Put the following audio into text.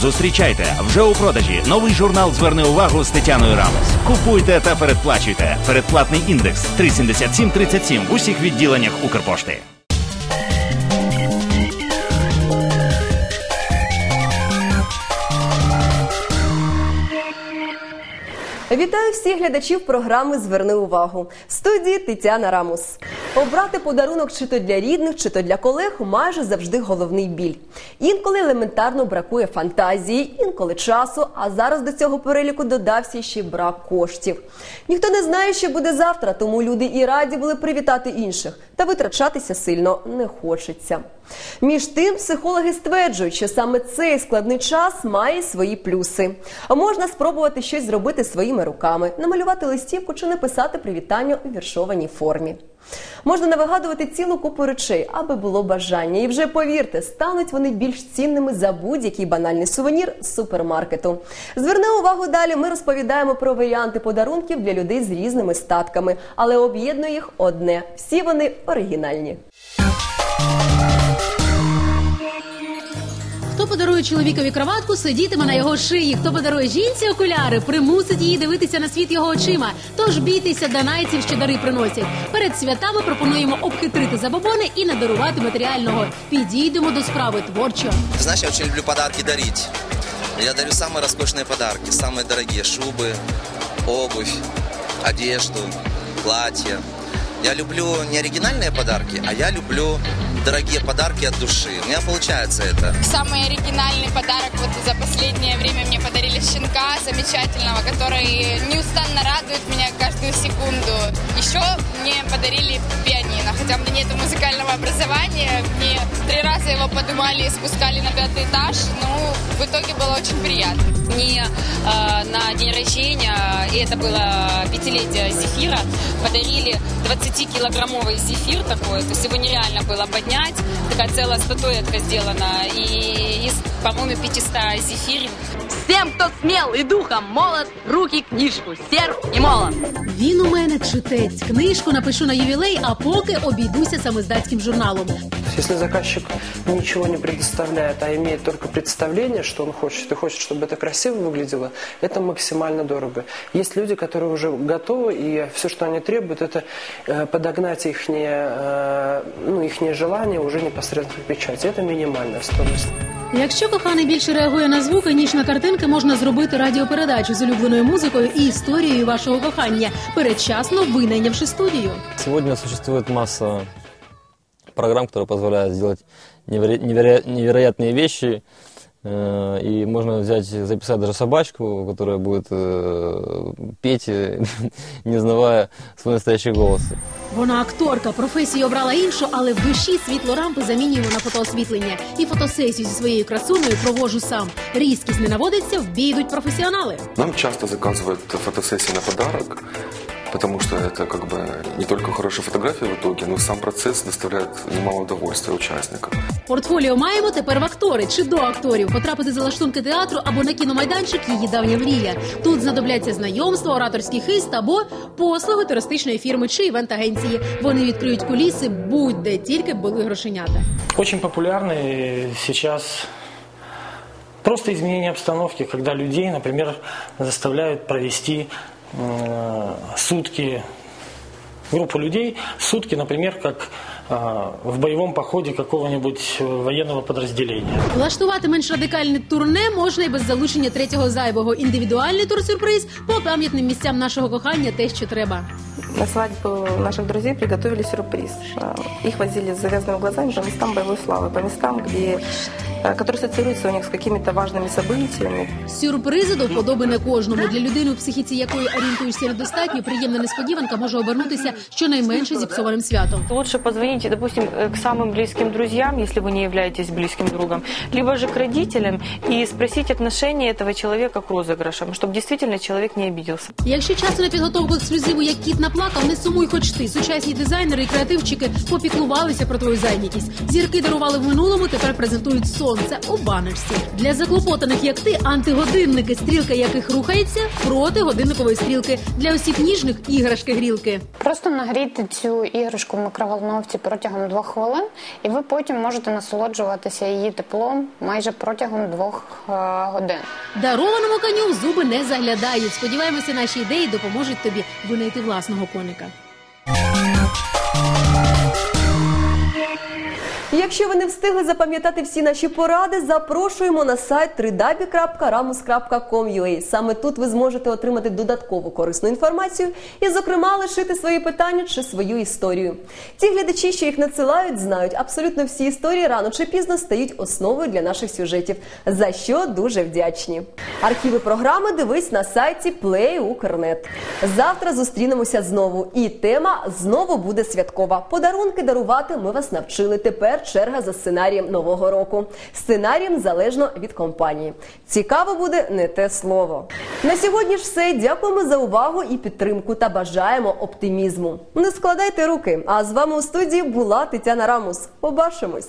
Зустрічайте вже у продажі новий журнал Зверни увагу з Тетяною Рамос. Купуйте та передплачуйте. Передплатний індекс 37737 в усіх відділеннях Укрпошти. Вітаю всіх глядачів програми Зверни увагу. В студії Тетяна Рамус. Обрати подарунок чи то для рідних, чи то для колег майже завжди головний біль. Інколи елементарно бракує фантазії, інколи часу. А зараз до цього переліку додався ще брак коштів. Ніхто не знає, що буде завтра, тому люди і раді були привітати інших, та витрачатися сильно не хочеться. Між тим, психологи стверджують, що саме цей складний час має свої плюси. А Можна спробувати щось зробити своїми руками, намалювати листівку чи написати привітання у віршованій формі. Можна навигадувати цілу купу речей, аби було бажання. І вже повірте, стануть вони більш цінними за будь-який банальний сувенір супермаркету. Зверни увагу далі. Ми розповідаємо про варіанти подарунків для людей з різними статками, але об'єднує їх одне: всі вони оригінальні Хто подарує чоловікові кроватку, сидітиме на його шиї. Хто подарує жінці окуляри, примусить її дивитися на світ його очима. Тож бійтеся данайців, що дари приносять. Перед святами пропонуємо обхитрити забобони і надарувати матеріального. Підійдемо до справи творчо. Ты знаешь, я очень люблю подарки дарить. Я дарю самые роскошные подарки, самые дорогие шубы, обувь, одежду, платья. Я люблю не оригинальные подарки, а я люблю дорогие подарки от души. У меня получается это. Самый оригинальный подарок вот за последнее время мне подарили щенка замечательного, который неустанно радует меня каждую секунду. Еще мне подарили пианино, хотя у меня нет музыкального образования. Мне три раза его поднимали и спускали на пятый этаж, но в итоге было очень приятно. мне э, на день рождения, и это было пятилетие зефира, подарили 20-килограммовый зефир такой, то есть его нереально было поднять, такая целая статуэтка сделана, и из, по-моему, 500 зефирин. Всем, кто смел и духом молод, руки книжку, серп и молот. Він у мене читець. Книжку напишу на ювілей, а поки обійдуся самоздатським журналом. Если заказчик ничего не предоставляет, а имеет только представление, что он хочет, и хочет, чтобы это красиво выглядело, это максимально дорого. Есть люди, которые уже готовы, и все, что они требуют, это э, подогнать их, ну, ихнее желание уже непосредственно к печати. Это минимальная стоимость. Якщо коханий більше реагує на звуки, ніж на картинки, можна зробити радіопередачу з улюбленою музикою і історією вашого кохання, передчасно винайнявши студію. Сегодня существует масса программ, которые позволяют сделать неверо- неверо- невероятные вещи. Э, И можно взять, записать даже собачку, которая будет э, петь, э, не знавая свой настоящий голос. Вона акторка, професію обрала іншу, але в душі світло рампи замінюємо на фотоосвітлення. І фотосесію зі своєю красунею провожу сам. Різкість не наводиться, в бій йдуть професіонали. Нам часто заказывают фотосессии на подарок, потому что это как бы не только хорошая фотография в итоге, но и сам процесс доставляет немало удовольствия участникам. Портфоліо маємо тепер в актори чи до акторів. Потрапити за лаштунки театру або на кіномайданчик її давня мрія. Тут знадобляться знайомства, ораторський хист або послуги туристичної фірми чи івент-агенції. Вони відкриють куліси будь-де, тільки б були грошенята. Очень популярны сейчас просто изменение обстановки, когда людей, например, заставляют провести э, сутки, группу людей, сутки, например, как э, в боевом походе какого-нибудь э, военного подразделения. Влаштувати менш радикальне турне можна і без залучення третього зайвого. Індивідуальний тур-сюрприз по пам'ятним місцям нашого кохання те, що треба. На свадьбу наших друзей приготовили сюрприз. А, Их возили с завязанными глазами по местам боевой славы, по местам, где, а, которые ассоциируются у них с какими-то важными событиями. Сюрпризи до вподоби не кожному. Для людини, у психіці якої орієнтуєшся недостатньо, приємна несподіванка може обернутися щонайменше зіпсованим святом. Лучше позвонить, допустим, э, к самым близким друзьям, если вы не являетесь близким другом, либо же к родителям и спросить отношение этого человека к розыгрышам, чтобы действительно человек не обиделся. Якщо часу на підготовку ексклюзиву як кіт наплакав, не сумуй хоч ти. Сучасні дизайнери і креативчики попіклувалися про твою зайнятість. Зірки дарували в минулому, тепер презентують сон. сонце у баночці. Для заклопотаних, як ти, антигодинники, стрілка яких рухається проти годинникової стрілки. Для осіб ніжних іграшки грілки. Просто нагріти цю іграшку в микроволновці протягом двох хвилин, і ви потім можете насолоджуватися її теплом майже протягом двох е, годин. Дарованому коню в зуби не заглядають. Сподіваємося, наші ідеї допоможуть тобі винайти власного коника. Якщо ви не встигли запам'ятати всі наші поради, запрошуємо на сайт www.ramus.com.ua. Саме тут ви зможете отримати додаткову корисну інформацію і, зокрема, лишити свої питання чи свою історію. Ті глядачі, що їх надсилають, знають, абсолютно всі історії рано чи пізно стають основою для наших сюжетів, за що дуже вдячні. Архіви програми дивись на сайті Play.Укрнет. Завтра зустрінемося знову, і тема знову буде святкова. Подарунки дарувати ми вас навчили. Тепер черга за сценарієм нового року. Сценарієм залежно від компанії. Цікаво буде не те слово. На сьогодні ж все. Дякуємо за увагу і підтримку та бажаємо оптимізму. Не складайте руки. А з вами у студії була Тетяна Рамус. Побачимось.